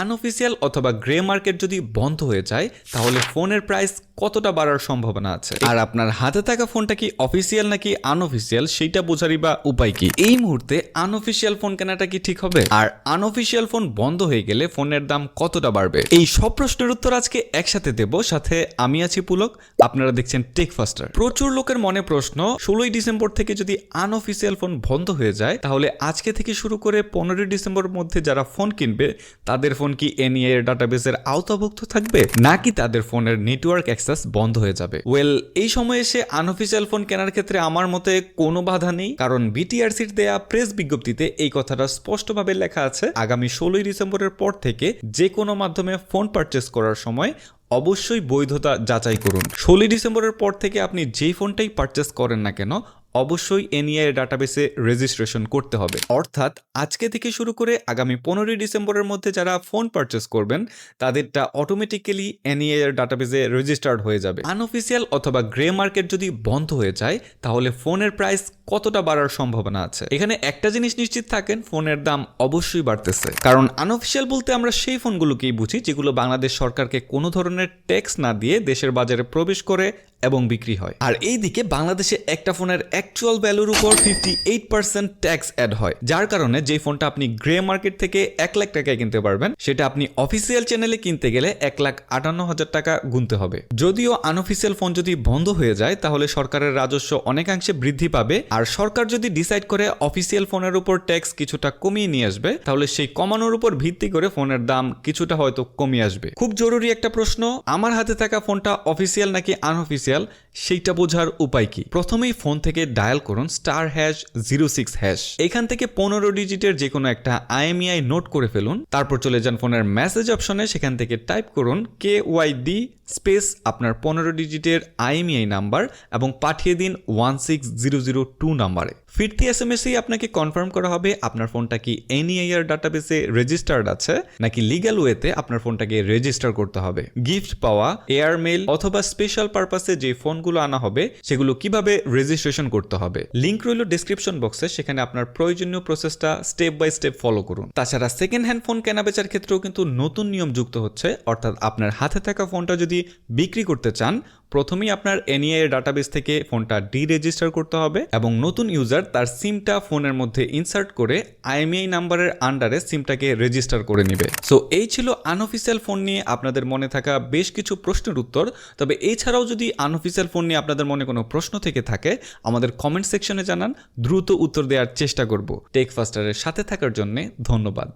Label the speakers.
Speaker 1: Unofficial অথবা grey market যদি বন্ধ হয়ে যায়, তাহলে ফোনের প্রাইস কতটা বাড়ার সম্ভাবনা আছে? আর আপনার হাতে থাকা ফোনটা কি অফিসিয়াল নাকি আনঅফিসিয়াল সেইটা বোঝারই বা উপায় কি? এই মুহূর্তে আনঅফিসিয়াল ফোন কেনাটা কি ঠিক হবে? আর আনঅফিসিয়াল ফোন বন্ধ হয়ে গেলে ফোনের দাম কতটা বাড়বে? এই সব প্রশ্নের উত্তর আজকে একসাথে দেব। সাথে আমি আছি পুলক, আপনারা দেখছেন টেক ফাস্টার প্রচুর লোকের মনে প্রশ্ন, ষোলোই ডিসেম্বর থেকে যদি আনঅফিসিয়াল ফোন বন্ধ হয়ে যায়, তাহলে আজকে থেকে শুরু করে পনেরোই ডিসেম্বর মধ্যে যারা ফোন কিনবে, তাদের ফোন কি এনইএ ডাটাবেসের আওতাভুক্ত থাকবে? নাকি তাদের ফোনের নেটওয়ার্ক অ্যাক্সেস বন্ধ হয়ে যাবে? ওয়েল, এই সময় এসে আনঅফিসিয়াল ফোন কেনার ক্ষেত্রে আমার মতে কোনো বাধা নেই, কারণ বিটিআরসির দেয়া প্রেস বিজ্ঞপ্তিতে এই কথাটা স্পষ্টভাবে লেখা আছে। আগামী ষোলোই ডিসেম্বরের পর থেকে যে কোনো মাধ্যমে ফোন পারচেস করার সময় অবশ্যই বৈধতা যাচাই করুন। ষোলোই ডিসেম্বরের পর থেকে আপনি যেই ফোনটাই পারচেস করেন না কেন অবশ্যই এনইআই ডাটাবেসে রেজিস্ট্রেশন করতে হবে। অর্থাৎ আজকে থেকে শুরু করে আগামী পনেরোই ডিসেম্বরের মধ্যে যারা ফোন পারচেস করবেন, তাদেরটা অটোমেটিক্যালি এনইআই ডাটাবেসে রেজিস্টার্ড হয়ে যাবে। আনঅফিসিয়াল অথবা গ্রে মার্কেট যদি বন্ধ হয়ে যায়, তাহলে ফোনের প্রাইস কতটা বাড়ার সম্ভাবনা আছে? এখানে একটা জিনিস নিশ্চিত থাকেন ফোনের দাম অবশ্যই বাড়তেছে। কারণ আনঅফিসিয়াল বলতে আমরা সেই ফোনগুলোকেই বুঝি, যেগুলো বাংলাদেশ সরকারকে কোনো ধরনের ট্যাক্স না দিয়ে দেশের বাজারে প্রবেশ করে এবং বিক্রি হয়। আর এই দিকে বাংলাদেশে একটা ফোনের অ্যাকচুয়াল ভ্যালুর উপর fifty eight percent tax add হয়। যার কারণে যে ফোনটা আপনি গ্রে মার্কেট থেকে এক লাখ টাকায় কিনতে পারবেন, সেটা আপনি অফিসিয়াল চ্যানেলে কিনতে গেলে এক লাখ আটান্ন হাজার টাকা গুনতে হবে। যদিও আনঅফিসিয়াল ফোন যদি বন্ধ হয়ে যায়, তাহলে সরকারের রাজস্ব অনেকাংশে বৃদ্ধি পাবে। আর সরকার যদি ডিসাইড করে অফিসিয়াল ফোনের উপর ট্যাক্স কিছুটা কমিয়ে নিয়ে আসবে, তাহলে সেই কমানোর উপর ভিত্তি করে ফোনের দাম কিছুটা হয়তো কমিয়ে আসবে। খুব জরুরি একটা প্রশ্ন, আমার হাতে থাকা ফোনটা অফিসিয়াল নাকি আনঅফিসিয়াল সেইটা বোঝার উপায় কি? প্রথমেই ফোন থেকে ডায়াল করুন star hash zero six hash এখান থেকে পনেরো ডিজিটের যে কোনো একটা আইএমইআই নোট করে ফেলুন। তারপর চলে যান ফোনের মেসেজ অপশনে সেখান থেকে টাইপ করুন কে ওয়াই ডি স্পেস আপনার পনেরো ডিজিটের আইএমইআই নাম্বার এবং পাঠিয়ে দিন one six zero zero two নাম্বারে ফিরতি এস এম এসেই আপনাকে কনফার্ম করা হবে আপনার ফোনটা কি এনইআইআর ডাটাবেসে রেজিস্টার্ড আছে, নাকি লিগ্যাল ওয়েতে আপনার ফোনটাকে রেজিস্টার করতে হবে। গিফট পাওয়া এয়ার মেল অথবা স্পেশাল পারপাসে যে ফোনগুলো আনা হবে, সেগুলো কীভাবে রেজিস্ট্রেশন করতে হবে। লিঙ্ক রইল ডিসক্রিপশন বক্সে সেখানে আপনার প্রয়োজনীয় প্রসেসটা স্টেপ বাই স্টেপ ফলো করুন। তাছাড়া সেকেন্ড হ্যান্ড ফোন কেনাবেচার ক্ষেত্রেও কিন্তু নতুন নিয়ম যুক্ত হচ্ছে, অর্থাৎ আপনার হাতে থাকা ফোনটা যদি বিক্রি করতে চান প্রথমেই আপনার এনইআই এর ডাটাবেস থেকে ফোনটা ডি রেজিস্টার করতে হবে এবং নতুন ইউজার তার সিমটা ফোনের মধ্যে ইনসার্ট করে আইএমইআই নাম্বারের আন্ডারে সিমটাকে রেজিস্টার করে নেবে। সো এই ছিল আনঅফিসিয়াল ফোন নিয়ে আপনাদের মনে থাকা বেশ কিছু প্রশ্নের উত্তর। তবে এছাড়াও যদি আনঅফিসিয়াল ফোন নিয়ে আপনাদের মনে কোনো প্রশ্ন থেকে থাকে, আমাদের কমেন্ট সেকশনে জানান। দ্রুত উত্তর দেওয়ার চেষ্টা করব। টেক ফাস্টারের সাথে থাকার জন্য ধন্যবাদ।